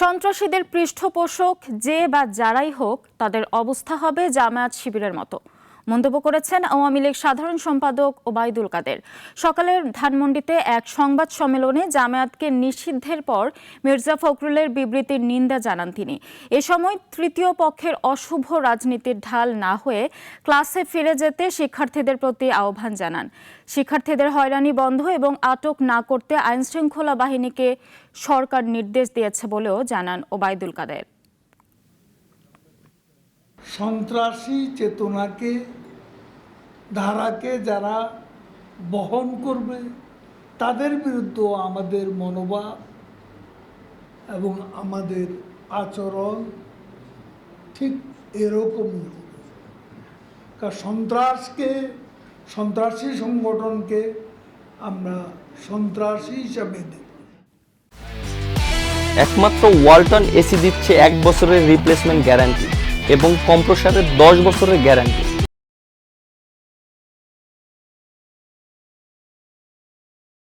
সন্ত্রাসীদের পৃষ্ঠপোষক যে বা যারাই হোক তাদের অবস্থা হবে জামায়াত শিবিরের মতো। মন্তব্য করেছেন আওয়ামী লীগ সাধারণ সম্পাদক ওবায়দুল কাদের। সকালের ধানমন্ডিতে এক সংবাদ সম্মেলনে জামায়াতকে নিষিদ্ধের পর মির্জা ফখরুলের বিবৃতির নিন্দা জানান তিনি। এ সময় তৃতীয় পক্ষের অশুভ রাজনীতির ঢাল না হয়ে ক্লাসে ফিরে যেতে শিক্ষার্থীদের প্রতি আহ্বান জানান। শিক্ষার্থীদের হয়রানি বন্ধ এবং আটক না করতে আইনশৃঙ্খলা বাহিনীকে সরকার নির্দেশ দিয়েছে বলেও জানান ওবায়দুল কাদের। সন্ত্রাসী চেতনাকে, ধারাকে যারা বহন করবে, তাদের বিরুদ্ধেও আমাদের মনোভাব এবং আমাদের আচরণ ঠিক এরকমই কারণ সন্ত্রাসকে, সন্ত্রাসী সংগঠনকে আমরা সন্ত্রাসী হিসাবে দেখি। একমাত্র ওয়ালটন এসি দিচ্ছে এক বছরের রিপ্লেসমেন্ট গ্যারান্টি এবং কম্প্রসারের দশ বছরের গ্যারান্টি।